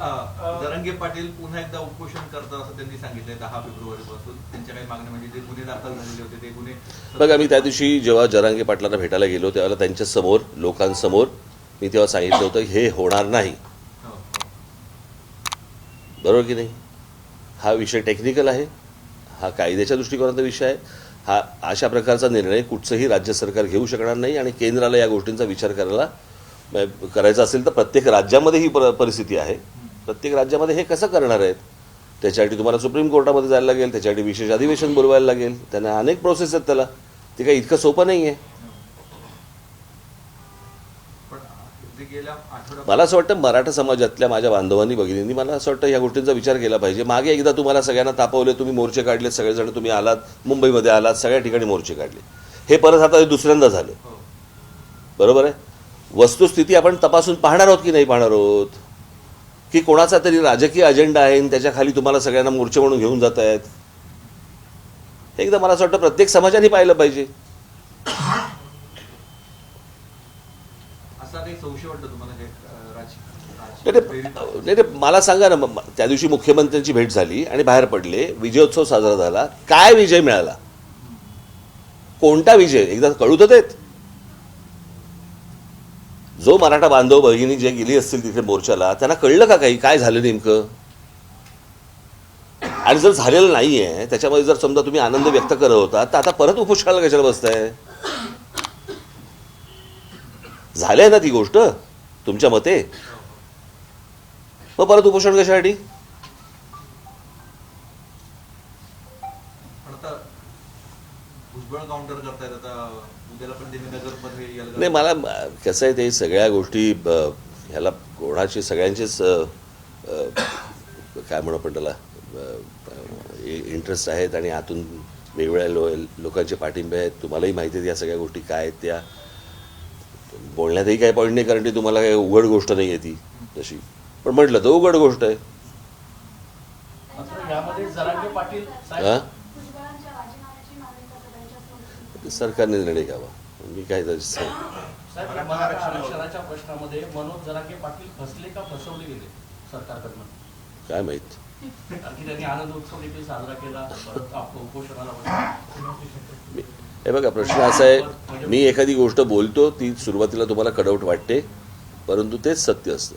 अ, जरांगे पाटील पुन्हा एकदा उपोषण करतात असं त्यांनी सांगितलंय दहा फेब्रुवारी पासून त्यांच्या काही मागण्या म्हणजे जे गुन्हे दाखल झालेले होते ते गुन्हे बघा मी त्या दिवशी जेव्हा जरांगे पाटलांना भेटायला गेलो तेव्हा त्यांच्यासमोर लोकांसमोर. मी तेव्हा सांगितलं होतं हे होणार नाही. हो. बरोबर की नाही? हा विषय टेक्निकल आहे हा कायद्याच्या दृष्टिकोनाचा विषय आहे. हा अशा प्रकारचा निर्णय कुठचंही राज्य सरकार घेऊ शकणार नाही आणि केंद्राला या गोष्टींचा विचार करायला करायचा असेल तर प्रत्येक राज्यामध्ये ही पर परिस्थिती आहे. प्रत्येक राज्यामध्ये हे कसं करणार आहेत? त्याच्यासाठी तुम्हाला सुप्रीम कोर्टामध्ये जायला लागेल त्याच्यासाठी विशेष अधिवेशन बोलवायला लागेल. त्यांना अनेक प्रोसेस आहेत त्याला. ते काही इतकं सोपं नाही आहे मला असं वाटतं मराठा समाजातल्या माझ्या बांधवांनी भगिनींनी मला असं वाटतं या गोष्टींचा विचार केला पाहिजे. मागे एकदा तुम्हाला सगळ्यांना तापवले तुम्ही मोर्चे काढले सगळेजण तुम्ही आलात मुंबईमध्ये आलात सगळ्या ठिकाणी मोर्चे काढले. हे परत आता दुसऱ्यांदा झालं. हो. बरोबर आहे? वस्तुस्थिती आपण तपासून पाहणार आहोत की नाही पाहणार आहोत? की कोणाचा तरी राजकीय अजेंडा आहे आणि त्याच्याखाली तुम्हाला सगळ्यांना मोर्चे म्हणून घेऊन जात आहेत. हे एकदा मला असं वाटतं प्रत्येक समाजाने पाहिलं पाहिजे. नाही नाही, मला सांगा ना त्या दिवशी मुख्यमंत्र्यांची भेट झाली आणि बाहेर पडले विजयोत्सव साजरा झाला काय विजय मिळाला? कोणता विजय? एकदा कळू तर देत. जो मराठा बांधव भगिनी जे गेली असतील तिथे मोर्चाला त्यांना कळलं का काही? काय झालं नेमकं? आणि जर झालेलं नाही आहे त्याच्यामध्ये जर समजा तुम्ही आनंद व्यक्त करत होता तर आता परत उपोषणाला कशाला बसताय? झालंय ना ती गोष्ट तुमच्या मते? मग परत उपोषण कशासाठी? नाही मला कसं आहे ते सगळ्या गोष्टी ब- ह्याला कोणाची सगळ्यांचेच काय म्हणू आपण त्याला इंटरेस्ट आहेत आणि आतून वेगवेगळ्या लो लोकांचे पाठिंबे आहेत. तुम्हालाही माहिती आहेत या सगळ्या गोष्टी काय आहेत त्या. बोलण्यातही काही पॉईंट नाही कारण ती तुम्हाला काही उघड गोष्ट नाही आहे ती तशी. पण म्हटलं तर उघड गोष्ट आहे. मात्र यामध्ये जरांगे पाटील साहेब हां? सरकारने निर्णय घ्यावा. मी काय आरक्षणाच्या प्रश्नामध्ये मनोज जरांगे पाटील फसले का फसवले गेले सरकारकडनं? काय माहीत? त्यांनी आनंद उत्सव देखील साजरा केला. हे बघा प्रश्न असा आहे मी एखादी गोष्ट बोलतो ती सुरुवातीला तुम्हाला कडवट वाटते परंतु तेच सत्य असतं.